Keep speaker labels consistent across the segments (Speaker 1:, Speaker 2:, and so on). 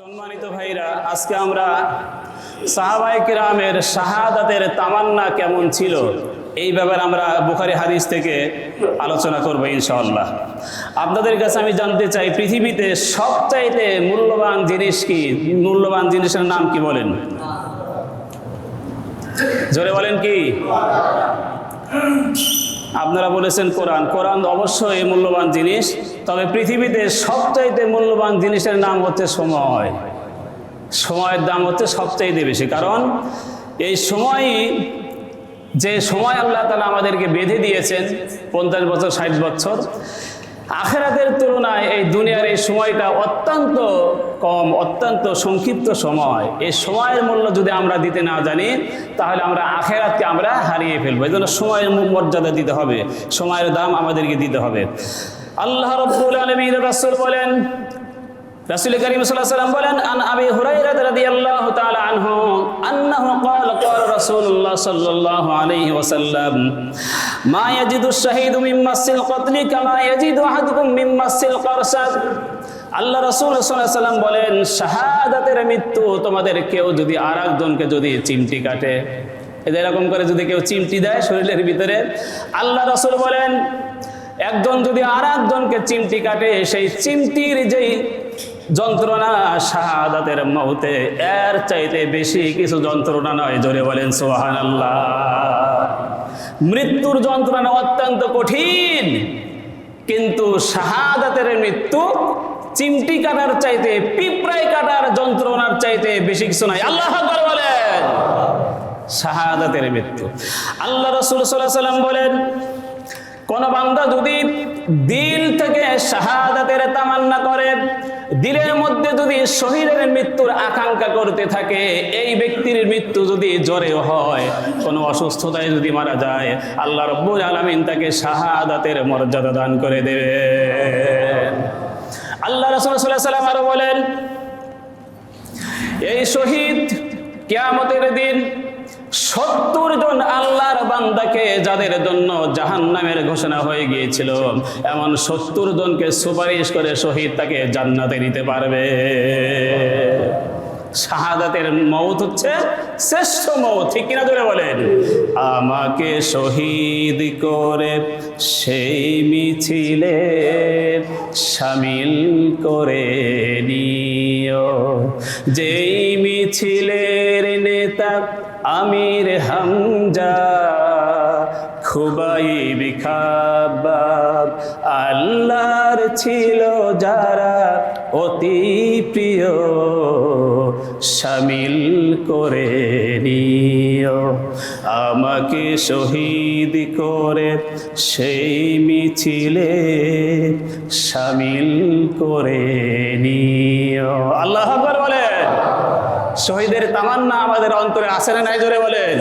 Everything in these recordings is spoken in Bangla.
Speaker 1: সম্মানিত ভাইরা, আজকে আমরা সাহাবাই কিরামের শাহাদাতের তামান্না কেমন ছিল এই ব্যাপারে আমরা বুখারি হাদিস থেকে আলোচনা করব ইনশাআল্লাহ। আপনাদের কাছে আমি জানতে চাই, পৃথিবীতে সবচাইতে মূল্যবান জিনিস কি? মূল্যবান জিনিসের নাম কি বলেন? জোরে বলেন কি? আপনারা বলেছেন কোরআন। কোরআন অবশ্যই মূল্যবান জিনিস, তবে পৃথিবীতে সবচাইতে মূল্যবান জিনিসের নাম হচ্ছে সময়। সময়ের দাম হচ্ছে সবচাইতে বেশি। কারণ এই সময়ই যে সময় আল্লাহ তালা আমাদেরকে বেঁধে দিয়েছেন, পঞ্চাশ বছর, ষাট বছর আখেরাতের তুলনায় এই দুনিয়ার এই সময়টা অত্যন্ত কম, অত্যন্ত সংক্ষিপ্ত সময়। এই সময়ের মূল্য যদি আমরা দিতে না জানি, তাহলে আমরা আখেরাতকে আমরা হারিয়ে ফেলব। এই জন্য সময়ের মর্যাদা দিতে হবে। সময়ের দাম আমাদেরকে দিতে হবে। আল্লাহ রব্বুল আলমীর রাসুল বলেন রাসূল করিম সাল্লাল্লাহু আলাইহি বলেন, আন আবি হুরায়রা রাদিয়াল্লাহু তাআলা আনহু, আন্নাহু ক্বালা ক্বালা রাসূলুল্লাহ সাল্লাল্লাহু আলাইহি ওয়াসাল্লাম, মা ইয়াজিদু শাহীদু মিন মাসিল কতলি কামা ইয়াজিদু আহাদুকুম মিন মাসিল কারসাদ আল্লাহ রাসূল ওয়াসাল্লাম বলেন, শাহাদাতের মৃত্যু তোমাদের কেউ যদি আরেকজনকে যদি চিমটি কাটে। এদের এরকম করে যদি কেউ চিমটি দেয় শরীরের ভিতরে, আল্লাহ রাসূল বলেন, একজন যদি আর একজনকে চিমটি কাটে, সেই চিমটির যেই যন্ত্রণা শাহাদাতের মৌতে, এর চাইতে বেশি কিছু যন্ত্রণা নয়। জোরে বলেন সোহান আল্লাহ মৃত্যুর যন্ত্রণা অত্যন্ত কঠিন, কিন্তু শাহাদাতের মৃত্যু চিমটি কাটার চাইতে পিঁপড়াই কাটার যন্ত্রণার চাইতে বেশি কিছু নয়। আল্লাহ বলেন, শাহাদাতের মৃত্যু। আল্লাহ রসুল সাল্লাম বলেন কোন বান্দা যদি দিল থেকে শাহাদাতের তামান্না করে, দিলের মধ্যে যদি শহীদের মৃত্যুর আকাঙ্ক্ষা করতে থাকে, এই ব্যক্তির মৃত্যু যদি জ্বরে হয়, কোনো অসুস্থতায় যদি মারা যায়, আল্লাহ রব্বুল আলমিন তাকে শাহাদাতের মর্যাদা দান করে দেবে। আল্লাহ রসুল সাল্লাহ সাল্লাম আরও বলেন, এই শহীদ কিয়ামতের দিন সত্তর জন আল্লাহর বান্দাকে যাদের জন্য জাহান নামের ঘোষণা হয়ে গিয়েছিল, এমন সত্তর জনকে সুপারিশ করে শহীদ তাকে জান্নাতে নিতে পারবে। শাহাদাতের মৌত হচ্ছে শ্রেষ্ঠ মৌত, ঠিক কিনা ধরে বলেন? আমাকে শহীদ করে সেই মিছিলে সামিল করে নিও। যেই মিছিলের নেতা আমির হামজা খুবাই বিখাবাব আল্লাহর ছিল যারা অতি প্রিয়, সামিল করে নিও আমাকে শহীদ করে সেই মিছিলে সামিল করে শহীদের তামান্না আমাদের অন্তরে আসে না নাই জোরে বলেন?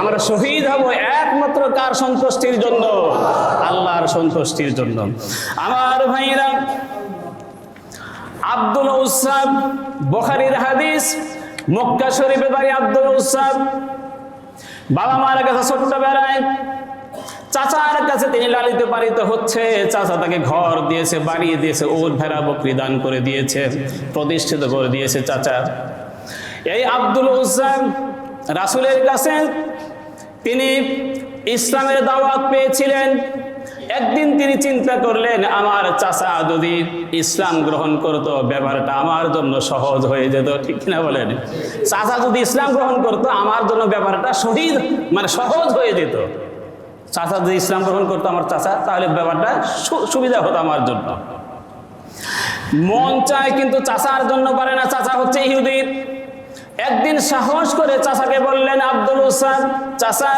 Speaker 1: আমরা শহীদ হব একমাত্র কার সন্তুষ্টির জন্য? আল্লাহর সন্তুষ্টির জন্য। আমার ভাইরা, আব্দুল উসাব বখারির হাদিস, মক্কা শরীফে বাড়ি আব্দুল উসাব বাবা মার কাছে ছোট্ট বেড়ায় চাচার কাছে তিনি লালিত পালিত হচ্ছে। চাচা তাকে ঘর দিয়েছে বাড়িয়ে দিয়েছে, ওর ভেড়া বকরি দান করে দিয়েছে, প্রতিষ্ঠিত করে দিয়েছে চাচা। এই আব্দুল হুসান রাসুলের কাছে তিনি ইসলামের দাওয়াত পেয়েছিলেন। একদিন তিনি চিন্তা করলেন, আমার চাচা যদি ইসলাম গ্রহণ করতো, ব্যাপারটা আমার জন্য সহজ হয়ে যেত। ঠিক কিনা বলেন? চাচা যদি ইসলাম গ্রহণ করতো, আমার জন্য ব্যাপারটা শহীদ মানে সহজ হয়ে যেত। চাচা যদি ইসলাম গ্রহণ করতো আমার চাচা, তাহলে ব্যাপারটা সুবিধা হতো আমার জন্য। মন চায় কিন্তু চাচার জন্য পারে না। চাচা হচ্ছে ইহুদির একদিন সাহস করে চাচাকে বললেন, আব্দুল হোসেন চাচা,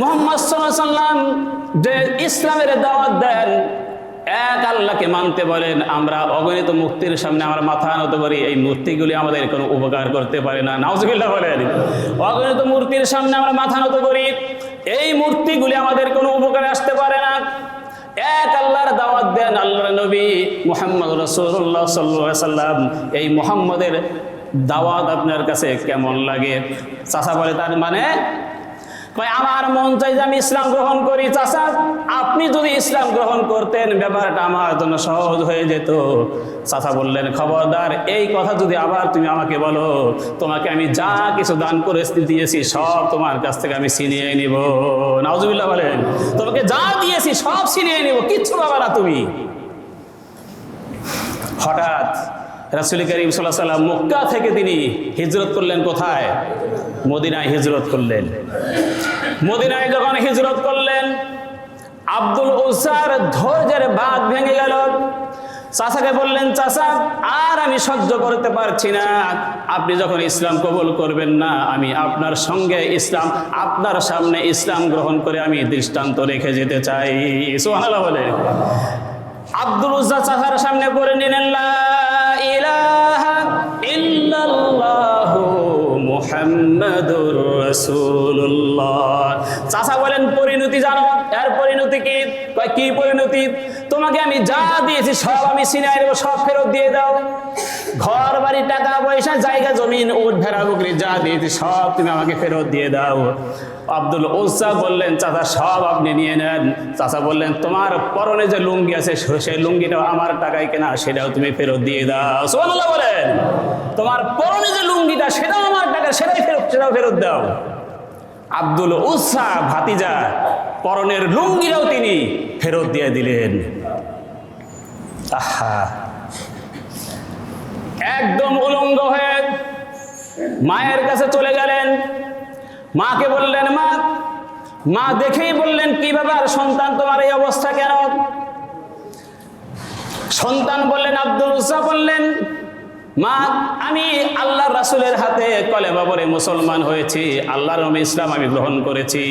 Speaker 1: মোহাম্মদ সাল্লাম যে ইসলামের দাওয়াত দেন, এক আল্লাহকে মানতে বলেন, আমরা অগণিত মুক্তির সামনে আমরা মাথা আনত করি, এই মূর্তিগুলি আমাদের কোনো উপকার করতে পারে না। নাউজুবিল্লাহ বলেন। অগণিত মূর্তির সামনে আমরা মাথা নত করি, এই মূর্তিগুলি আমাদের কোনো উপকারে আসতে পারে না। এক আল্লাহর দাওয়াত দেন আল্লাহ নবী মুহাম্মদ রসুল্লাহ সাল্লাহ সাল্লাম এই মুহাম্মদের দাওয়াত আপনার কাছে কেমন লাগে? চাষা বলে তার মানে আমার মন চাই যে আমি ইসলাম গ্রহণ করি চাষা আপনি যদি ইসলাম গ্রহণ করতেন, ব্যাপারটা আমার জন্য সহজ হয়ে যেত। চাচা বললেন, খবরদার, এই কথা যদি আবার তুমি আমাকে বলো, তোমাকে আমি যা কিছু দান করে দিয়েছি, সব তোমার কাছ থেকে আমি ছিনিয়ে নিব। নাউজুবিল্লাহ বলেন, তোমাকে যা দিয়েছি, সব ছিনিয়ে নিব, কিচ্ছু পাবা না তুমি। হঠাৎ রাসুল করিম সাল্লাহ সাল্লাম মক্কা থেকে তিনি হিজরত করলেন কোথায়? মদিনায় হিজরত করলেন। মদিনায় যখন হিজরত করলেন, আব্দুল উসার ধৈর্যের বাঁধ ভেঙে গেল। চাচাকে বললেন, চাচা, আর আমি সহ্য করতে পারছি না। আপনি যখন ইসলাম কবুল করবেন না, আমি আপনার সঙ্গে ইসলাম, আপনার সামনে ইসলাম গ্রহণ করে আমি দৃষ্টান্ত রেখে যেতে চাই। সোহানা বলে আব্দুল উজ্জা চাচার সামনে পড়ে নিলেন মুহাম্মাদুর রাসূলুল্লাহ। চাচা বলেন পরিণতি জানো? এর পরিণতি কি? কয়, কি পরিণতি? তোমাকে আমি যা দিয়েছি সব আমি সিনাই দেবো, সব ফেরত দিয়ে দাও। ঘর, বাড়ি, টাকা, পয়সা, জায়গা, জমিন উঠ ভেড়া, বকরি, যা দিয়েছি সব তুমি আমাকে ফেরত দিয়ে দাও। আব্দুল ওসা বললেন, চাচা, সব আপনি নিয়ে নেন। চাচা বললেন, তোমার পরনে যে লুঙ্গি আছে সেই লুঙ্গিটাও আমার টাকায় কেনা, সেটাও তুমি ফেরত দিয়ে দাও। সোমানুল্লাহ বলেন, তোমার পরনে যে লুঙ্গিটা, সেটাও আমার টাকা, সেটাই ফেরত সেটাও ফেরত দাও। আব্দুল উসা ভাতিজা পরনের লুঙ্গিটাও তিনি ফেরত দিয়ে দিলেন। আহা। একদম উলঙ্গ হয়ে মায়ের কাছে চলে গেলেন। মাকে বললেন, মা মা দেখেই বললেন কি ব্যাপার সন্তান তোমার এই অবস্থা কেন? সন্তান বললেন, আব্দুল উসা বললেন মা, আমি আল্লাহ রাসুলের হাতে কলে বাবরে মুসলমান হয়েছি, আল্লাহর নবী ইসলাম আমি গ্রহণ করেছি।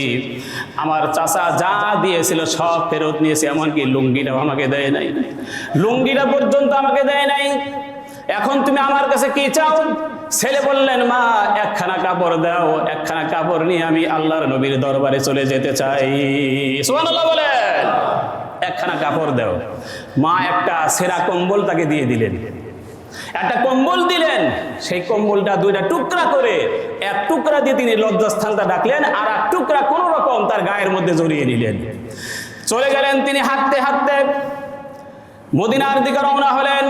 Speaker 1: আমার চাচা যা দিয়েছিল সব ফেরত নিয়েছে, এমনকি লুঙ্গিটাও আমাকে দেয় নাই। লুঙ্গিটা পর্যন্ত আমাকে দেয় নাই। এখন তুমি আমার কাছে কি চাও? ছেলে বললেন, মা, একখানা কাপড় দাও, একখানা কাপড় নিয়ে আমি আল্লাহর নবীর দরবারে চলে যেতে চাই। সুবহানাল্লাহ বলেন। একখানা কাপড় দাও। মা একটা সেরা কম্বল তাকে দিয়ে দিলেন। একটা কম্বল দিলেন, সেই কম্বলটা দুইটা টুকরা করে, এক টুকরা দিয়ে তিনি লজ্জাস্থানটা ডাকলেন, আর এক টুকরা কোন রকম তার গায়ের মধ্যে জড়িয়ে নিলেন। চলে গেলেন তিনি হাঁটতে হাঁটতে, মদিনার দিকে রওনা হলেন।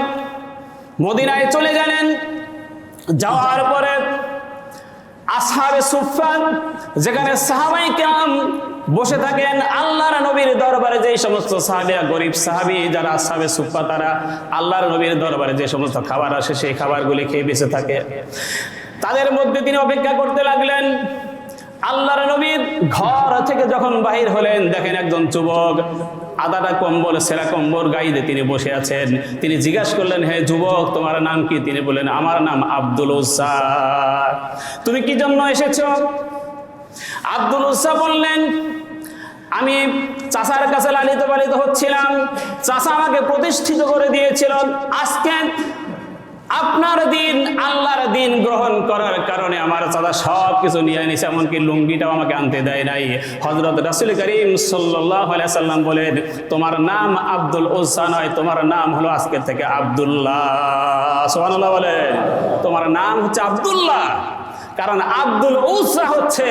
Speaker 1: মদিনায় চলে গেলেন, যাওয়ার পরে আসহাবে সুফান যেখানে সাহাবাই কেরাম বসে থাকেন আল্লাহর নবীর দরবারে যে সমস্ত সাহাবিয়া গরিব সাহাবি যারা আসহাবে সুফা তারা আল্লাহর নবীর দরবারে যে সমস্ত খাবার আসে, সেই খাবারগুলি খেয়ে বেঁচে থাকে। তাদের মধ্যে তিনি অপেক্ষা করতে লাগলেন। আল্লাহর নবীর ঘর থেকে যখন বাহির হলেন, দেখেন একজন যুবক আদাটা কম্বল, সেরা কম্বল গাইতে তিনি বসে আছেন। তিনি জিজ্ঞাসা করলেন, হে যুবক, তোমার নাম কি? তিনি বললেন, আমার নাম আব্দুল উসা তুমি কি জন্য এসেছ? আব্দুল উসা বললেন, আমি চাষার কাছে লালিত পালিত হচ্ছিলাম। চাচা আমাকে প্রতিষ্ঠিত করে দিয়েছিল। আজকে আপনার দিন, আল্লাহর দিন গ্রহণ করার কারণে আমার দাদা সব কিছু নিয়ে নিছে, এমনকি লুঙ্গিটাও আমাকে আনতে দেয় নাই। হজরত রাসুল করিম সাল্লাম বলেন, তোমার নাম আব্দুল ওসা নয়, তোমার নাম হলো আজকের থেকে আবদুল্লাহ। সোহানুল্লাহ বলেন, তোমার নাম হচ্ছে আবদুল্লাহ। কারণ আব্দুল উসা হচ্ছে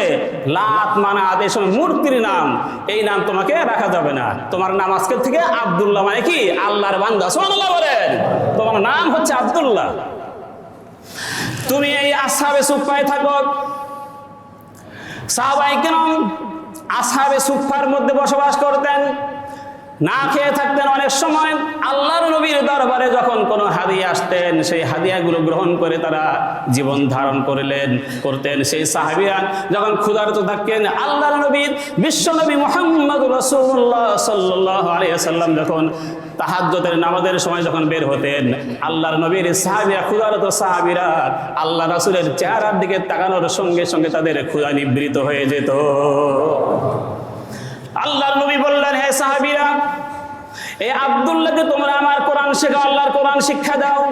Speaker 1: লাত মানা আদেশ মূর্তির নাম। এই নাম তোমাকে রাখা যাবে না। তোমার নাম আজকে থেকে আব্দুল্লাহ মানে কি? আল্লাহর বান্দা। সোহানুল্লাহ বলেন। তোমার নাম হচ্ছে আব্দুল্লাহ। তুমি এই আসাবে সুফায় থাকো। সাহাবাই কেন আসাবে সুফার মধ্যে বসবাস করতেন। না খেয়ে থাকতেন অনেক সময়। আল্লাহর নবীর দরবারে যখন কোনো হাদিয়া আসতেন, সেই হাদিয়াগুলো গ্রহণ করে তারা জীবন ধারণ করলেন, করতেন। সেই সাহাবিয়া যখন ক্ষুধার্ত থাকতেন, আল্লাহর নবীর বিশ্ব নবী মোহাম্মদ রসুল্লাহ সাল্লাহ আলিয়াল্লাম যখন তাহাজ্জতের নামাজের সময় যখন বের হতেন, আল্লাহর নবীর সাহাবিয়া ক্ষুধারত সাহাবিরা আল্লাহ রাসুলের চেহারার দিকে তাকানোর সঙ্গে সঙ্গে তাদের ক্ষুধা নিবৃত হয়ে যেত। আল্লাহর নবী বললেন, হে সাহাবিরা এই আব্দুল্লাহকে তোমরা আমার কোরআন শেখাও, আল্লাহর কোরআন শিক্ষা দাও।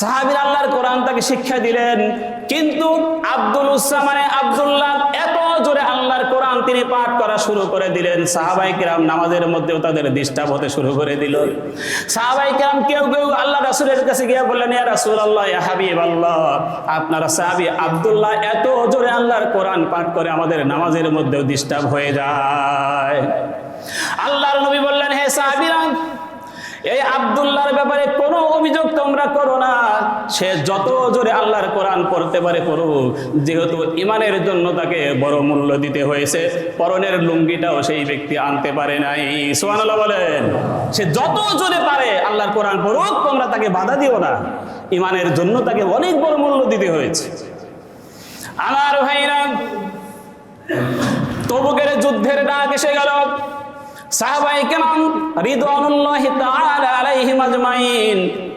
Speaker 1: সাহাবির আল্লাহর কোরআন তাকে শিক্ষা দিলেন, কিন্তু আব্দুল উসা মানে আব্দুল্লাহ এত জোরে আল্লাহর কোরআন তিনি পাঠ করা শুরু করে দিলেন। সাহাবাই কিরাম নামাজের মধ্যেও তাদের ডিস্টার্ব হতে শুরু করে দিল। সাহাবাই কিরাম কেউ কেউ আল্লাহ রাসুলের কাছে গিয়ে বললেন, ইয়া রাসুল আল্লাহ ইয়া হাবিব আল্লাহ আপনারা সাহাবি আব্দুল্লাহ, এত জোরে আল্লাহর কোরআন পাঠ করে আমাদের নামাজের মধ্যেও ডিস্টার্ব হয়ে যায়। আল্লাহর নবী বললেন, হে সাহাবীরা এই আব্দুল্লাহর ব্যাপারে কোনো অভিযোগ তোমরা করো না। সে যত জোরে আল্লাহর কোরআন পড়তে পারে পড়ুক, যেহেতু ইমানের জন্য তাকে বড় মূল্য দিতে হয়েছে, পরনের লুঙ্গিটাও সেই ব্যক্তি আনতে পারে নাই। সুবহানাল্লাহ বলেন। সে যত জোরে পারে আল্লাহর কোরআন পড়ুক, তোমরা তাকে বাধা দিও না। ইমানের জন্য তাকে অনেক বড় মূল্য দিতে হয়েছে। আমার ভাইরা, তবুকের যুদ্ধের ডাক এসে গেল।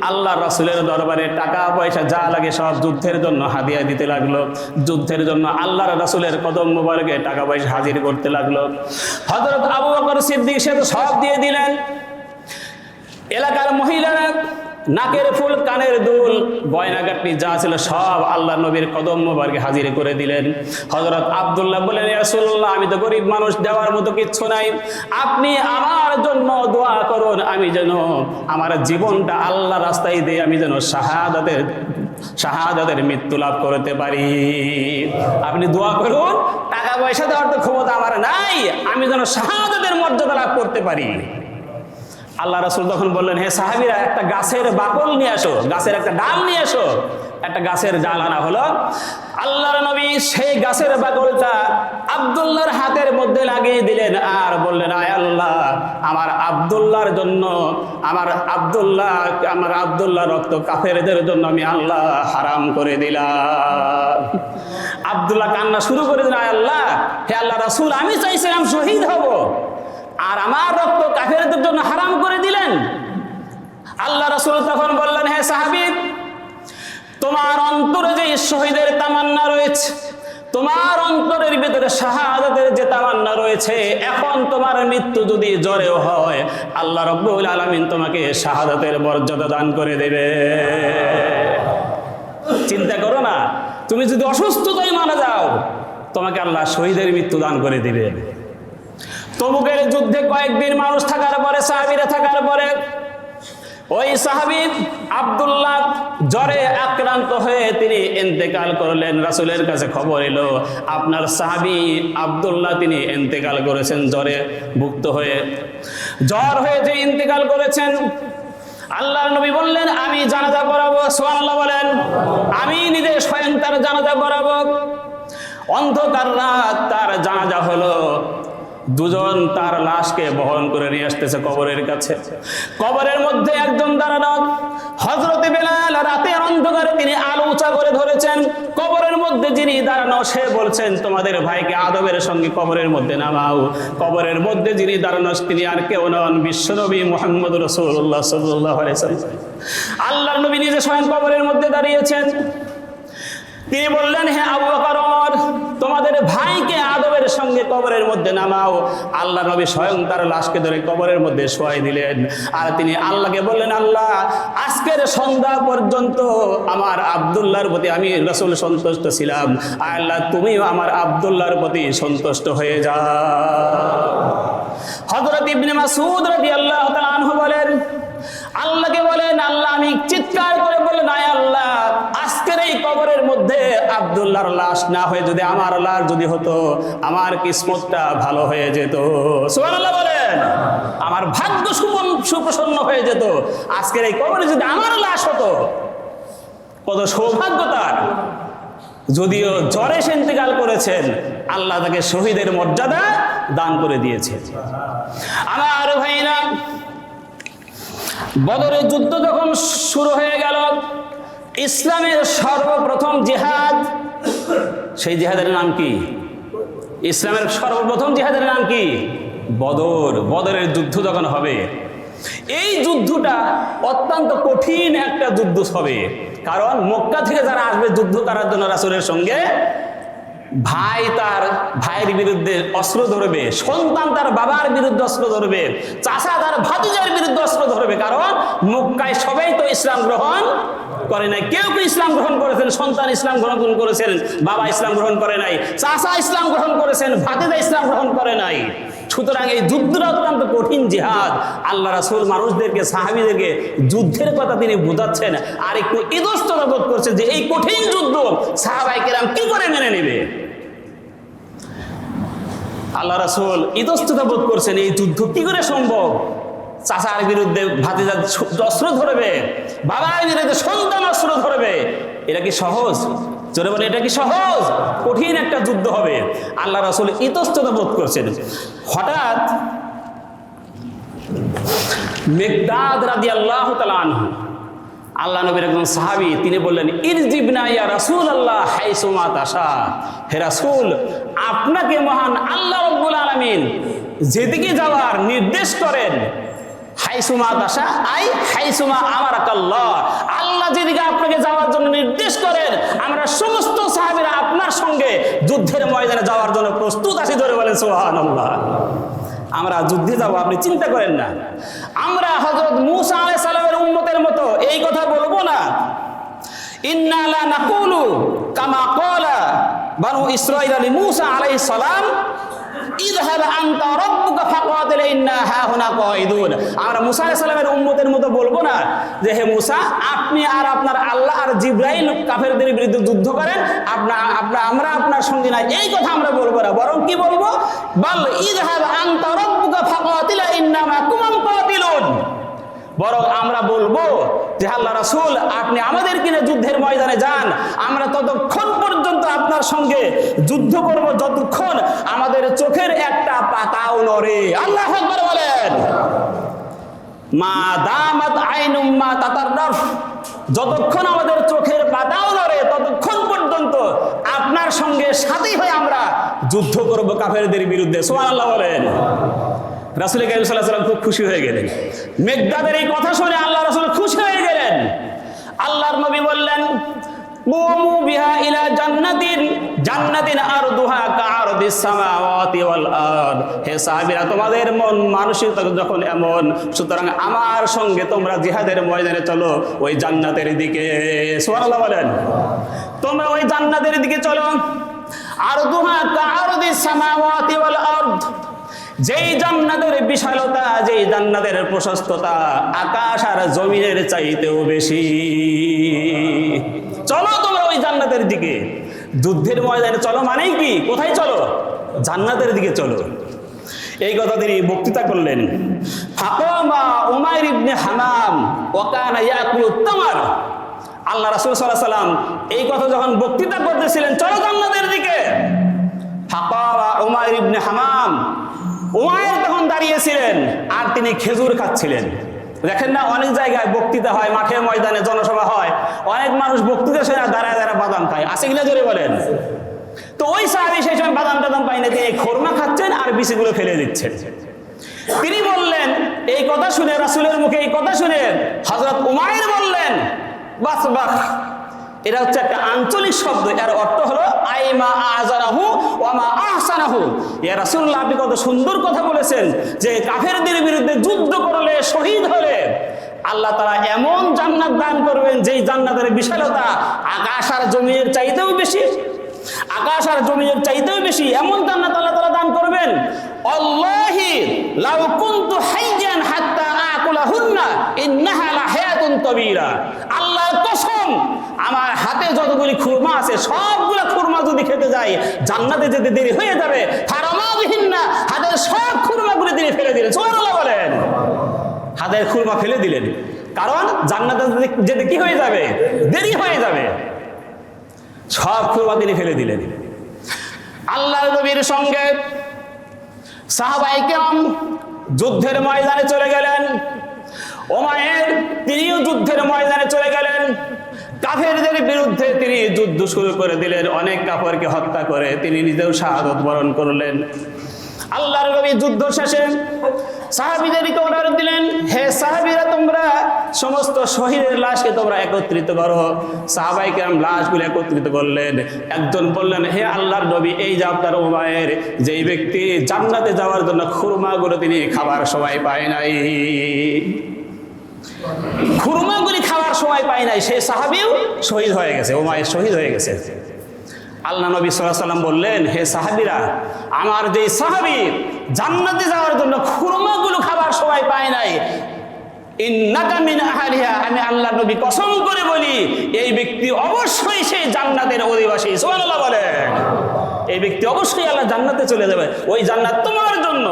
Speaker 1: আল্লাহ রসুলের দরবারে টাকা, পয়সা যা লাগে সব যুদ্ধের জন্য হাদিয়া দিতে লাগল। যুদ্ধের জন্য আল্লাহর রসুলের কদম মোবারকে টাকা, পয়সা হাজির করতে লাগল। হজরত আবু বকর সিদ্দিক সে সব দিয়ে দিলেন। এলাকার মহিলারা নাকের ফুল, কানের দুল, গয়নাগাটি যা ছিল সব আল্লাহ নবীর কদম মোবারকে হাজির করে দিলেন। হজরত আবদুল্লাহ বলেন রাসূলুল্লাহ, আমি তো গরিব মানুষ, দেওয়ার মতো কিচ্ছু নাই। আপনি আমার জন্য দোয়া করুন, আমি যেন আমার জীবনটা আল্লাহ রাস্তায় দিয়ে আমি যেন শাহাদাতের শাহাদাতের মৃত্যু লাভ করতে পারি। আপনি দোয়া করুন, টাকা পয়সা দেওয়ার তো ক্ষমতা আমার নাই। আমি যেন শাহাদাতের মর্যাদা লাভ করতে পারি। আল্লাহ রাসুল তখন বললেন, হে সাহাবিরা, একটা গাছের বাকল নিয়ে আসো, গাছের একটা ডাল নিয়ে আসো। একটা গাছের ডাল আনা হলো। আল্লাহর নবী সেই গাছের বাকলটা আব্দুল্লাহর হাতের মধ্যে লাগিয়ে দিলেন আর বললেন, আয় আল্লাহ, আমার আব্দুল্লাহর জন্য, আমার আব্দুল্লাহ আমার আব্দুল্লাহ রক্ত কাফেরদের জন্য আমি আল্লাহ হারাম করে দিলাম। আব্দুল্লাহ কান্না শুরু করে দিলেন, আয় আল্লাহ, হে আল্লাহ রাসুল, আমি চাইছিলাম শহীদ হব। আর আমার রক্ত কাফেরদের জন্য হারাম করে দিলেন। আল্লাহ রসুল তখন বললেন, হে সাহাবিব তোমার অন্তরে যে শহীদের তামান্না রয়েছে, তোমার অন্তরের ভিতরে শাহাদাতের যে তামান্না রয়েছে, এখন তোমার মৃত্যু যদি জ্বরেও হয়, আল্লাহ রব্বুল আলমিন তোমাকে শাহাদাতের মর্যাদা দান করে দেবে। চিন্তা করো না, তুমি যদি অসুস্থতায় মারা যাও, তোমাকে আল্লাহ শহীদের মৃত্যু দান করে দিবে। তবুকের যুদ্ধে কয়েকদিন মানুষ থাকার পরে, সাহাবিরা থাকার পরে ওই সাহাবি আব্দুল্লাহ জ্বরে আক্রান্ত হয়ে তিনি ইন্তেকাল করলেন। রাসুলের কাছে খবর এলো, আপনার সাহাবি আব্দুল্লাহ তিনি ইন্তেকাল করেছেন জ্বরে ভুক্ত হয়ে। জ্বর হয়েছে ইন্তেকাল করেছেন, আল্লাহর নবী বললেন, আমি জানাজা করাবো সোয়াল্লাহ বলেন, আমি নিজে স্বয়ং তার জানাজা করাবো অন্ধকার রাত তার জানাজা হলো। দুজন তার লাশকে বহন করে নিয়ে আসতেছে কবরের কাছে। কবরের মধ্যে একজন দাঁড়ানো হজরতে বেলাল রাতের অন্ধকারে তিনি আলো উঁচা করে ধরেছেন, কবরের মধ্যে যিনি দাঁড়ানো, সে বলছেন, তোমাদের ভাইকে আদবের সঙ্গে কবরের মধ্যে নামাও। কবরের মধ্যে যিনি দাঁড়ানো, তিনি আর কেউ নন, বিশ্বনবী মোহাম্মদ রসুল্লাহ সাল্লাহ আল্লাহ নবী নিজে স্বয়ং কবরের মধ্যে দাঁড়িয়েছেন। তিনি বললেন হ্যাঁ আবু বকর, তোমাদের ভাইকে আদবের সঙ্গে কবরের মধ্যে নামাও। আল্লাহ নবী স্বয়ং তার লাশকে ধরে কবরের মধ্যে শোয়াই দিলেন। আর তিনি আল্লাহকে বললেন, আল্লাহ, আজকের সন্ধ্যা পর্যন্ত আমার আব্দুল্লাহর প্রতি আমি রসুল সন্তুষ্ট ছিলাম। আল্লাহ, তুমিও আমার আব্দুল্লাহর প্রতি সন্তুষ্ট হয়ে যা হযরত ইবনে মাসউদ রাদিয়াল্লাহু তাআলা বলেন, আল্লাহকে বলেন, আল্লাহ, আমি চিৎকার করে বলেন আয় আল্লাহ কবরের মধ্যে আব্দুল্লাহর লাশ না হয়ে যদি আমার লাশ যদি হতো, আমার কিসমতটা ভালো হয়ে যেত। সুবহানাল্লাহ বলেন। আমার ভাগ্য সুপন সুপ্রসন্ন হয়ে যেত। আজকের এই কবরে যদি আমার লাশ হতো, কত সৌভাগ্য তার। যদিও জ্বরে সে ইন্তেকাল করেছেন, আল্লাহ তাকে শহীদের মর্যাদা দান করে দিয়েছে আমার ভাইরা, বদরের যুদ্ধ যখন শুরু হয়ে গেল ইসলামের সর্বপ্রথম জেহাদ। সেই জেহাদের নাম কি? ইসলামের সর্বপ্রথম জেহাদের নাম কি? বদর। বদরের যুদ্ধ যখন হবে, এই যুদ্ধটা অত্যন্ত কঠিন একটা যুদ্ধ হবে। কারণ মক্কা থেকে যারা আসবে যুদ্ধ করার জন্য রাসুলের সঙ্গে ভাই তার ভাইয়ের বিরুদ্ধে অস্ত্র ধরবে, সন্তান তার বাবার বিরুদ্ধে অস্ত্র ধরবে চাষা তার ভাতিজার বিরুদ্ধে অস্ত্র ধরবে, কারণ মক্কায় সবাই তো ইসলাম গ্রহণ করে নাই। কেউ কেউ ইসলাম গ্রহণ করেছেন? সন্তান ইসলাম গ্রহণ করেছেন, বাবা ইসলাম গ্রহণ করে নাই চাষা ইসলাম গ্রহণ করেছেন, ভাতিজা ইসলাম গ্রহণ করে নাই। সুতরাং এই যুদ্ধটা অত্যন্ত কঠিন জিহাদ। আল্লাহ রাসুল মানুষদেরকে, সাহাবিদেরকে যুদ্ধের কথা তিনি বোঝাচ্ছেন আর একটু ইদস্ততা বোধ করছেন যে এই কঠিন যুদ্ধ সাহাবাই কেরাম কি করে মেনে নেবে? আল্লাহ রাসূল ইতস্ততা বোধ করছেন এই যুদ্ধ কি করে সম্ভব? চাচার বিরুদ্ধে ভাতিজা অস্ত্র ধরবে, বাবার বিরুদ্ধে সন্তান অস্ত্র ধরবে। এটা কি সহজ? জোরে বলে এটা কি সহজ? কঠিন একটা যুদ্ধ হবে। আল্লাহ রাসূল ইতস্ততা বোধ করছেন। হঠাৎ মেঘদাদ রাদি আল্লাহ তালা আনহু আল্লাহ নবীর একজন সাহাবি, তিনি বললেন, ইরজিবনা ইয়া রাসূল আল্লাহ হাইসুমা তাশা। হে রাসূল, আপনাকে মহান আল্লাহ রব্বুল আলামিন যেদিকে যাওয়ার নির্দেশ করেন হাইসুমা তাশা, আই হাইসুমা আমারাকাল্লাহ, আল্লাহ যেদিকে আপনাকে যাওয়ার জন্য নির্দেশ করেন, আমরা সমস্ত সাহাবীরা আপনার সঙ্গে যুদ্ধের ময়দানে যাওয়ার জন্য প্রস্তুত আছি ধরে বলেন সুবহানাল্লাহ। আমরা যুদ্ধে যাব, আপনি চিন্তা করেন না। আমরা হজরত মুসা আলাই উম্মতের মতো এই কথা বলব না। ইন্না লা নাকুলু কামা ক্বালা বানু ইসরাঈল আলী মুসা আলাইহিস সালাম আমরা মুসা উম্মতের মতো বলব না যে, হে মুসা, আপনি আর আপনার আল্লাহ আর জিব্রাইল কাফেরদের বিরুদ্ধে যুদ্ধ করেন আপনার আমরা আপনার সঙ্গে নাই। এই কথা আমরা বলব না, বরং কি বলব? বল ইযহাব আনতা রাব্বুকা ফাকাতিল ইন্না মাকুম কাতিলুন বরং আমরা বলব যে আল্লাহ রাসুল, আপনি আমাদের কিনে যুদ্ধের ময়দানে যান। আমরা ততক্ষণ পর্যন্ত আপনার সঙ্গে যুদ্ধ করব, যতক্ষণ আমাদের চোখের একটা পাতাও নড়ে। আল্লাহ বলেন। মা দামাত আইনুম মা তাতাররাফ। যতক্ষণ আমাদের চোখের পাতাও নড়ে, ততক্ষণ পর্যন্ত আপনার সঙ্গে সাথী হয়ে আমরা যুদ্ধ করব কাফেরদের বিরুদ্ধে। সুবহানাল্লাহ বলেন। রাসুল সাল্লাম খুব খুশি হয়ে গেলেন। মেঘদাদের এই কথা শুনে আল্লাহ রাসুল খুশি হয়ে গেলেন। আল্লাহর নবী বললেন কুমু বিহা ইলা জান্নাতিন জান্নাতিন আরদুহা কাআরদিস সামাওয়াতি ওয়াল আরদ। হে সাহাবীরা, তোমাদের মন মানসিকতা যখন এমন, সুতরাং আমার সঙ্গে তোমরা চলো, ওই জান্নাতের দিকে। বলেন। তোমরা ওই চলো। সামাওয়াতি ওয়াল আরদ। যেই জান্নাতের বিশালতা, যেই জান্নাতের প্রশস্ততা আকাশ আর জমিনের চাইতেও বেশি। চলো তোমরা ওই জান্নাতের দিকে। যুদ্ধের ময়দানে চলো মানেই কি? কোথায় চলো? জান্নাতের দিকে চলো। এই কথা তিনি বক্তৃতা করলেন। ফাকমা উমাইর ইবনে হামাম ওকানা ইয়াকুলু তামার। আল্লাহ রাসূল সাল্লাল্লাহু আলাইহি সাল্লাম এই কথা যখন বক্তৃতা করতেছিলেন, চলো জান্নাতের দিকে। ফাকাওয়া উমাইর ইবনে হামাম উমায়ের তখন দাঁড়িয়েছিলেন, আর তিনি খেজুর খাচ্ছিলেন। দেখেন না, অনেক জায়গায় বক্তৃতা হয় মাঠে ময়দানে জনসভা হয়, অনেক মানুষ বক্তৃতা শুনে দাঁড়ায় দাঁড়ায় বাদাম খায়। আছে কিনা জোরে বলেন? তো ওই সাহাবি সেই সময় বাদাম টাদাম পাই না, তিনি খোরমা খাচ্ছেন আর বিচিগুলো ফেলে দিচ্ছেন। তিনি বললেন, এই কথা শুনে, রাসুলের মুখে এই কথা শুনে হজরত উমায়ের বললেন, বাস বাস। এটা হচ্ছে একটা আঞ্চলিক শব্দ, এর অর্থ হলো আইমা আজারাহু ওয়ামা আহসানাহু। ইয়া রাসূলুল্লাহ, আপনি কত সুন্দর কথা বলেছেন যে কাফেরদের বিরুদ্ধে যুদ্ধ করলে শহীদ হলে আল্লাহ তারা এমন জান্নাত দান করবেন, যেই জান্নাতের বিশালতা আকাশ আর জমির চাইতেও বেশি, আকাশ আর জমির চাইতেও বেশি, এমন জান্নাত আল্লাহ তারা দান করবেন। আল্লাহি লাউ কুনতু হাইয়ান হাত্তা আকুলাহুন্না ইন্নাহা লাহায়াতুন তাবীরা। আল্লাহ কসম, আমার হাতে যতগুলি খুরমা আছে, সবগুলো খুরমা যদি খেতে যাই, জান্নাতে যেতে দেরি হয়ে যাবে। না হাতের সব খুরমাগুলি তিনি ফেলে দিলেন। সুবহানাল্লাহ বলেন। হাতের খুরমা ফেলে দিলেন। কারণ জান্নাতে যেতে- কি হয়ে যাবে? দেরি হয়ে যাবে। সব খুরমা তিনি ফেলে দিলেন। আল্লাহ নবীর সঙ্গে সাহাবাই কেরাম যুদ্ধের ময়দানে চলে গেলেন। ওমায়ের তিনিও যুদ্ধের ময়দানে চলে গেলেন। কাফেরদের বিরুদ্ধে তিনি যুদ্ধ শুরু করে দিলেন। অনেক কাফরকে হত্যা করে তিনি নিজেও শাহাদত বরণ করলেন। আল্লাহর নবী যুদ্ধ শেষে সাহাবিদেরকে অর্ডার দিলেন, হে সাহাবিরা, তোমরা সমস্ত শহীদের লাশকে তোমরা একত্রিত করো। সাহাবাই কেরাম লাশগুলো একত্রিত করলেন। একজন বললেন, হে আল্লাহর নবী, এই যে আপনার উমায়ের যেই ব্যক্তি জান্নাতে যাওয়ার জন্য খুরমাগুলো তিনি খাবার সবাই পায় নাই। খুরমাগুলি খাওয়ার সময় পায় নাই সেই সাহাবিও শহীদ হয়ে গেছে, ওমায়ের শহীদ হয়ে গেছে। আল্লাহ নবী সাল্লাম বললেন, হে সাহাবিরা, আমার যে সাহাবি জান্নাতে যাওয়ার জন্য খুরমাগুলো খাবার সময় পায় নাই। আমি আল্লাহ নবী কসম করে বলি, এই ব্যক্তি অবশ্যই সেই জান্নাতের অধিবাসী। সুবহানাল্লাহ বলেন এই ব্যক্তি অবশ্যই আল্লাহ জান্নাতে চলে যাবে। ওই জান্নাত তোমার জন্য।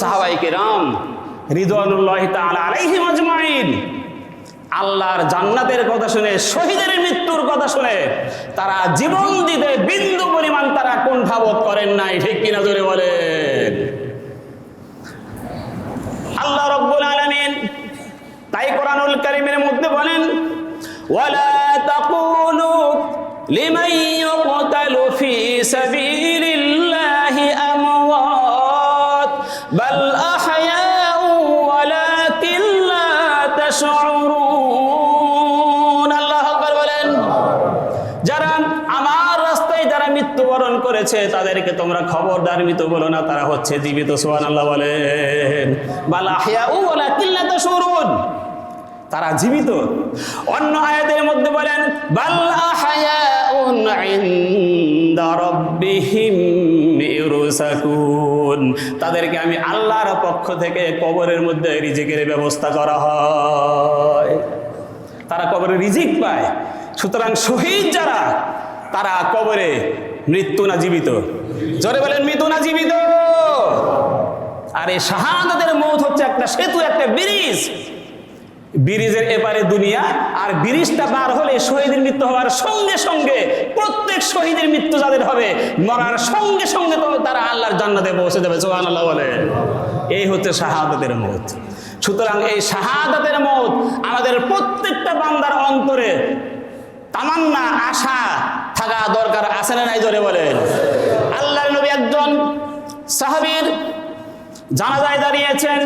Speaker 1: সাহাবাইকে রাম আল্লাহর জান্নাতের কথা শুনে, শহীদের মৃত্যুর কথা শুনে, তারা জীবন দিতে বিন্দু পরিমাণ তারা কুণ্ঠাবোধ করেন নাই, ঠিক কিনা জোরে বলেন। আল্লাহ রব্বুল আলামিন তাই কোরআনুল কারীমের মধ্যে বলেন, ওয়ালা তাকুলু লিমান ইউকতালু ফি সাবিলিল্লাহি আমওয়াত, বাল তাশউরুন আল্লাহু আকবার বলেন। যারা আমার রাস্তায় যারা মৃত্যুবরণ করেছে, তাদেরকে তোমরা খবরদার মৃত বলো না, তারা হচ্ছে জীবিত সোহান আল্লাহ বলেন। বাল আহয়া ও বলা কিল্লা তো সরুন তারা জীবিত। অন্য আয়াতের মধ্যে বলেন, বাল আহয়াউন ইনদা রাব্বিহিম। তাদেরকে আমি আল্লাহর পক্ষ থেকে কবরের মধ্যে রিজিকের ব্যবস্থা করা হয়। তারা কবরে রিজিক পায়। সুতরাং শহীদ যারা, তারা কবরে মৃত্যু না জীবিত। জোরে বলেন, মৃত্যু না জীবিত। আর এই শাহাদাতের মৌত হচ্ছে একটা সেতু, একটা ব্রিজ। ব্রিজের এপারে দুনিয়া, আর ব্রিজটা পার হলে শহীদের মৃত্যু হওয়ার সঙ্গে সঙ্গে শহীদের মৃত্যু যাদের হবে, মরার সঙ্গে সঙ্গে তো তারা আল্লাহর জান্নাতে পৌঁছে যাবে সোহান আল্লাহ বলে এই হচ্ছে শাহাদাতের মত। সুতরাং এই শাহাদাতের মত আমাদের প্রত্যেকটা বান্দার অন্তরে তামান্না, আশা থাকা দরকার আছে না নাই জোরে বলেন। আল্লাহর নবী একজন সাহাবীর জানাজায় দাঁড়িয়েছেন।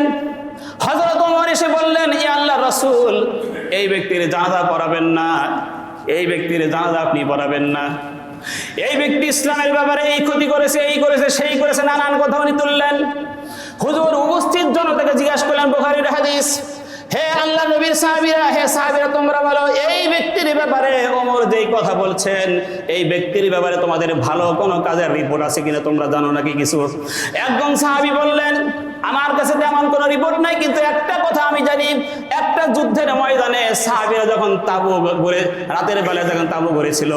Speaker 1: হজরত ওমর এসে বললেন, ই আল্লাহ রসুল, এই ব্যক্তির জানাজা পড়াবেন না, এই ব্যক্তির জানাজা আপনি পড়াবেন না। এই ব্যক্তি ইসলামের ব্যাপারে এই ক্ষতি করেছে, এই করেছে, সেই করেছে, নানান কথা উনি তুললেন। হুজুর উপস্থিত জনতাকে জিজ্ঞাসা করলেন, বুখারীর হাদিস? হে আল্লাহ নবীর সাহাবীরা, হে সাহাবীরা, তোমরা বলো, এই ব্যক্তির ব্যাপারে ওমর যেই কথা বলছেন, এই ব্যক্তির ব্যাপারে তোমাদের ভালো কোনো কাজের রিপোর্ট আছে কিনা তোমরা জানো নাকি কিছু? একজন সাহাবী বললেন, আমার কাছে তেমন কোনো রিপোর্ট নাই, কিন্তু একটা কথা আমি জানি যুদ্ধের ময়দানে সাহাবীরা যখন তাবু ঘুরে রাতের বেলায় যখন তাবু ঘুরেছিল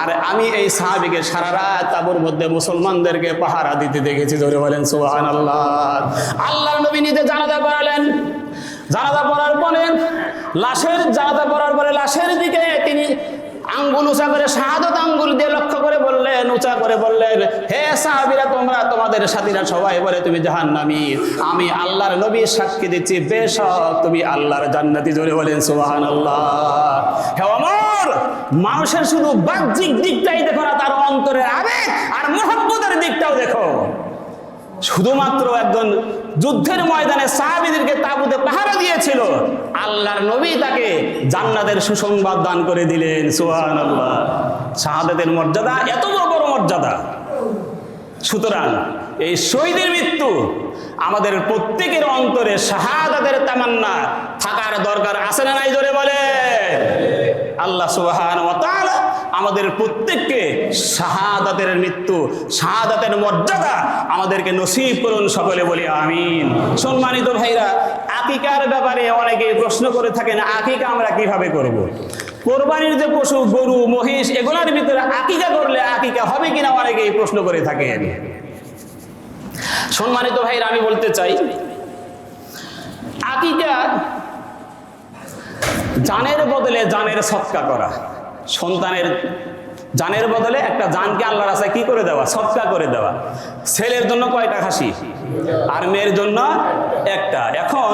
Speaker 1: আর আমি এই সাহাবীকে সারা রাত তাবুর মধ্যে মুসলমানদেরকে পাহারা দিতে দেখেছি, জোরে বলেন সুবহান আল্লাহ আল্লাহ নবী নিজে জানাজা করালেন জানাজা পড়ার পরে, লাশের, জানাজা পড়ার পরে লাশের দিকে তিনি আঙ্গুল উঁচা করে শাহাদত আঙ্গুল দিয়ে লক্ষ্য বললেন, উঁচা করে বললেন, হে সাহাবিরা, তোমরা তোমাদের সাথীরা সবাই বলে, তুমি জাহান নামি আমি আল্লাহর নবীর সাক্ষী দিচ্ছি। বেশ তুমি আল্লাহর জান্নাতি জোরে বলেন সুবাহান আল্লাহ হে অমর, মানুষের শুধু বাহ্যিক দিকটাই দেখো না, তার অন্তরের আবেগ আর মোহাম্মদের দিকটাও দেখো। শুধুমাত্র একজন যুদ্ধের ময়দানে সাহাবিদেরকে তাবুতে পাহারা দিয়েছিল। আল্লাহর নবী তাকে জান্নাতের সুসংবাদ দান করে দিলেন সুহান আল্লাহ শাহাদাতের মর্যাদা, এত বড় বড় মর্যাদা। সুতরাং এই শহীদের মৃত্যু আমাদের প্রত্যেকের অন্তরে শাহাদাতের তামান্না থাকার দরকার আছে না নাই জোরে বলে আল্লাহ তাআলা আমাদের প্রত্যেককে শাহাদাতের মৃত্যু, শাহাদাতের মর্যাদা আমাদেরকে নসিব করুন সকলে বলি আমিন। সম্মানিত ভাইরা, আকিকার ব্যাপারে অনেকে প্রশ্ন করে থাকেন, আকিকা আমরা কীভাবে করব। কোরবানির যে পশু, গরু, মহিষ, এগুলোর ভিতরে আকিকা করলে আকিকা হবে কিনা অনেকেই প্রশ্ন করে থাকেন। সম্মানিত ভাইরা, আমি বলতে চাই, আকিকা জানের বদলে জানের সৎকা করা। সন্তানের জানের বদলে একটা জানকে আল্লাহ রাস্তায় কি করে দেওয়া? সৎকা করে দেওয়া। ছেলের জন্য কয়টা খাসি? আর মেয়ের জন্য একটা। এখন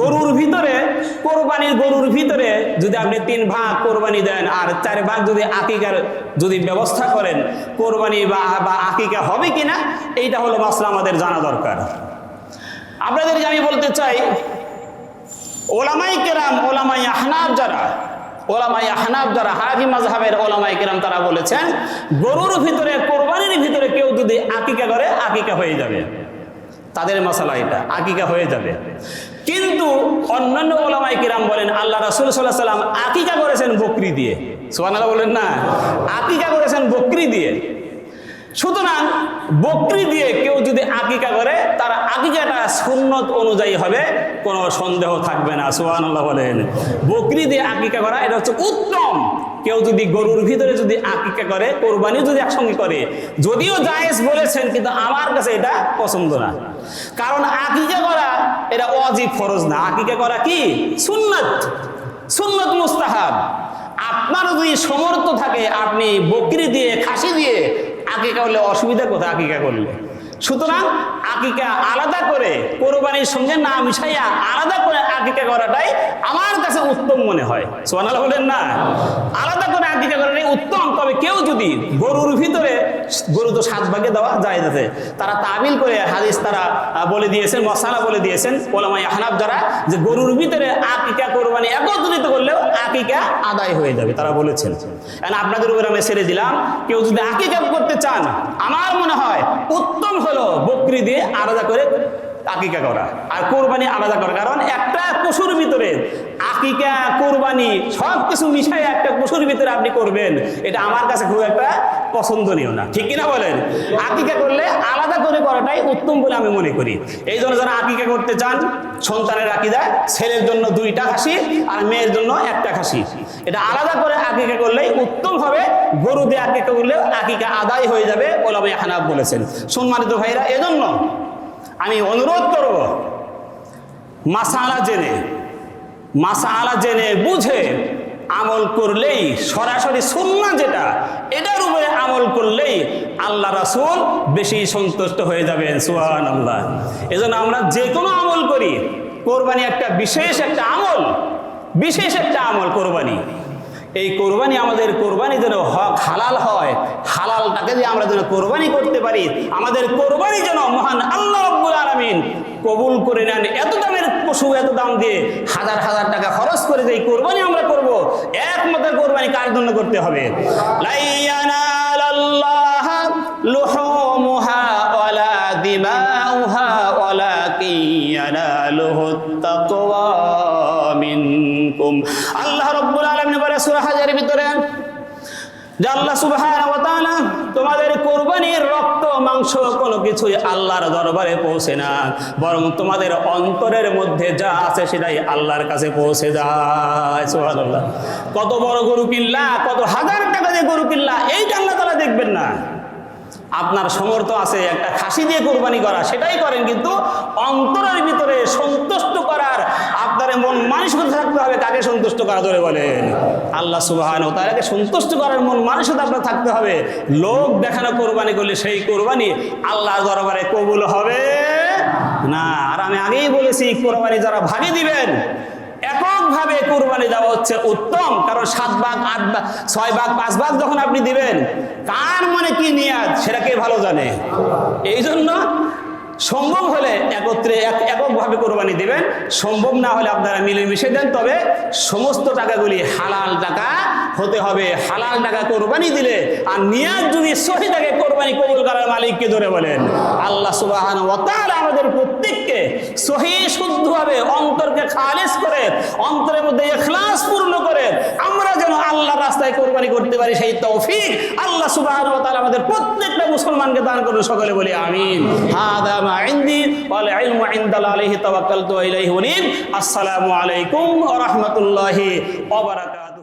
Speaker 1: গরুর ভিতরে, কোরবানির গরুর ভিতরে যদি আপনি তিন ভাগ কোরবানি দেন আর চার ভাগ যদি আকিকার যদি ব্যবস্থা করেন, কোরবানি বা বা আকিকা হবে কিনা, এইটা হলো মাসলা আমাদের জানা দরকার। আপনাদেরকে আমি বলতে চাই, ওলামাই কেরাম, ওলামাই আহনাব যারা ওলামাই আহনাব যারা হাফি মাজহাবের ওলামাই কিরাম তারা বলেছেন, গরুর ভিতরে, কোরবানির ভিতরে কেউ যদি আকিকা করে, আকিকা হয়ে যাবে। তাদের মশালা এটা, আকিকা হয়ে যাবে। কিন্তু অন্যান্য ওলামাই কিরাম বলেন, আল্লাহ রাসুল সাল্লাহ সাল্লাম আকিকা করেছেন বকরি দিয়ে। সোহান বলেন না, আকিকা করেছেন বকরি দিয়ে। সুতরাং বকরি দিয়ে কেউ যদি আকিকা করে, তার আকিকাটা সুন্নত অনুযায়ী হবে, কোনো সন্দেহ থাকবে না, সুবহানাল্লাহ বলেন। বকরি দিয়ে আকিকা করা, এটা হচ্ছে উত্তম। কেউ যদি গরুর ভিতরে যদি আকিকা করে কোরবানি যদি একসঙ্গে করে, যদিও জায়েজ বলেছেন, কিন্তু আমার কাছে এটা পছন্দ না। কারণ আকিকা করা, এটা অজীব ফরজ না। আকিকা করা কি? সুন্নত। সুন্নত মুস্তাহাব। আপনার যদি সমর্থ থাকে, আপনি বকরি দিয়ে, খাসি দিয়ে আকিকা করলে অসুবিধা কোথায় আকিকা করলে? সুতরাং আকিকা আলাদা করে কোরবানির সঙ্গে না মিশাইয়া আলাদা করে আকিকা করাটাই আমার কাছে উত্তম মনে হয়। সোনাল বলেন না? আলাদা করে আকিকা করাটাই উত্তম। তবে কেউ যদি গরুর ভিতরে গরু তো সাত ভাগে দেওয়া যায় যাতে তারা তাবিল করে হাদিস তারা বলে দিয়েছেন, মশালা বলে দিয়েছেন ওলামাই আহনাব যারা যে গরুর ভিতরে আকিকা কোরবানি একত্রিত করলেও আকিকা আদায় হয়ে যাবে, তারা বলেছেন। কারণ আপনাদের উপর আমি ছেড়ে দিলাম, কেউ যদি আকিকা করতে চান, আমার মনে হয় উত্তম হলো বকরি দিয়ে আলাদা করে আকিকা করা। আর কোরবানি আলাদা করা। কারণ একটা পশুর ভিতরে আকিকা, কোরবানি সব কিছু মিশাই একটা পশুর ভিতরে আপনি করবেন, এটা আমার কাছে খুব একটা পছন্দনীয় না। ঠিক কিনা বলেন? আকিকা করলে আলাদা করে করাটাই উত্তম বলে আমি মনে করি। এই জন্য যারা আকিকা করতে চান, সন্তানের আকিদা, ছেলের জন্য দুইটা খাসি আর মেয়ের জন্য একটা খাসি। এটা আলাদা করে আকিকা করলেই উত্তম হবে গরু দিয়ে আকিকা করলে আকিকা আদায় হয়ে যাবে ওলামে হানাব বলেছেন। সম্মানিত ভাইরা এজন্য আমি অনুরোধ করব, মাসালা জেনে মাসালা জেনে বুঝে আমল করলেই সরাসরি সুন্না যেটা এটার উপরে আমল করলেই আল্লাহ রাসুল বেশি সন্তুষ্ট হয়ে যাবেন সুহান আল্লাহ এজন্য আমরা যে কোনো আমল করি, কোরবানি একটা বিশেষ একটা আমল, বিশেষ একটা আমল কোরবানি। এই কোরবানি আমাদের কোরবানি যেন হক, হালাল হয়। হালালটাকে যে আমরা যেন কোরবানি করতে পারি, আমাদের কোরবানি যেন মহান আল্লাহ রব্বুল আলামিন কবুল করে নেন। এত দামের পশু, এত দাম দিয়ে হাজার হাজার টাকা খরচ করে যে কোরবানি আমরা করব, একমাত্র কোরবানি কার জন্য করতে হবে? ইয়ানালুহুত তাকওয়া মিনকুম আল্লাহ রব্বুল আলামিন বলে, সূরা হাজারের ভিতরে, যে আল্লাহ সুবহানাহু ওয়া তাআলা তোমাদের কোরবানির রক্ত, মাংস কোনো কিছুই আল্লাহর দরবারে পৌঁছে না। বরং তোমাদের অন্তরের মধ্যে যা আছে সেটাই আল্লাহর কাছে পৌঁছে যায়। সুবহানাল্লাহ। কত বড় গরু কিল্লা কত হাজার টাকা দিয়ে গরু কিল্লা এইটা আল্লাহ তাআলা দেখবেন না। আপনার সমর্থ আছে, একটা খাসি দিয়ে কোরবানি করা, সেটাই করেন, কিন্তু অন্তরের ভিতরে সন্তুষ্ট করার, আপনার মন মানসিকতা থাকতে হবে, কাকে সন্তুষ্ট করা ধরে বলেন? আল্লাহ সুবাহান তারাকে সন্তুষ্ট করার মন মানসিকতা আপনার থাকতে হবে। লোক দেখানো কোরবানি করলে সেই কোরবানি আল্লাহ দরবারে কবুল হবে না। আর আমি আগেই বলেছি, কোরবানি যারা ভাগে দিবেন এককভাবে কোরবানি দেওয়া হচ্ছে উত্তম, কারণ সাত ভাগ, আট ভাগ, ছয় ভাগ, পাঁচ ভাগ যখন আপনি দিবেন কার মনে কি নিয়াজ? সেটা কে ভালো জানে? এই জন্য সম্ভব হলে একত্রে এক, এককভাবে কোরবানি দিবেন, সম্ভব না হলে আপনারা মিলেমিশে দেন, তবে সমস্ত টাকাগুলি হালাল টাকা হতে হবে। হালাল টাকা কোরবানি দিলে আর নিয়াজ যদি সহি থাকে, কোরবানি কবুল করার মালিককে ধরে বলেন। আল্লাহ সুবাহান আমাদের প্রত্যেককে সহি, শুদ্ধভাবে, অন্তরকে খালিজ করে, অন্তরের মধ্যে এখলাস পূর্ণ করে, আমরা যেন আল্লাহ রাস্তায় কোরবানি করতে পারি, সেই তৌফিক আল্লাহ সুবাহান আমাদের প্রত্যেকটা মুসলমানকে দান করুন, সকলে বলি আমিন। হাদা মা ওয়াল ইলমু ইনদাল্লাহ আলাইহি তাওয়াক্কালতু ইলাইহি উনীব। আসসালামু আলাইকুম ওয়া রাহমাতুল্লাহি ওয়া বারাকাতুহু।